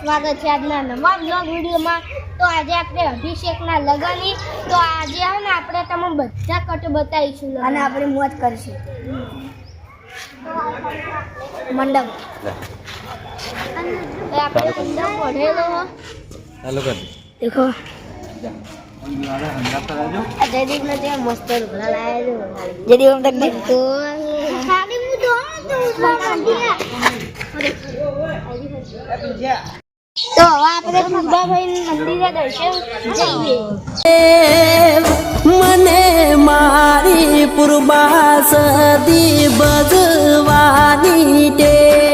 સ્વાગત છે આજના નવા બ્લોગ વિડીયોમાં. તો આજે આપણે અભિષેકના લગનની. તો આજે આવે ને આપણે તમે બધા કટ બતાવીશું અને આપણે મોજ કરીશું. મંડપ. આપણે મંડપ ભરેલો હો. કર દેખો. જયદીપ ને ત્યાં મસ્ત રૂપડા લાયા જયદીપ આમ તક તો ખાલી હું તો ઉઠવા માંડ્યા. તો આપણે ભૂંબાભાઈ મંદિરે દર્શન જઈએ મને મારી પૂર્વા સદી બજવાની ટે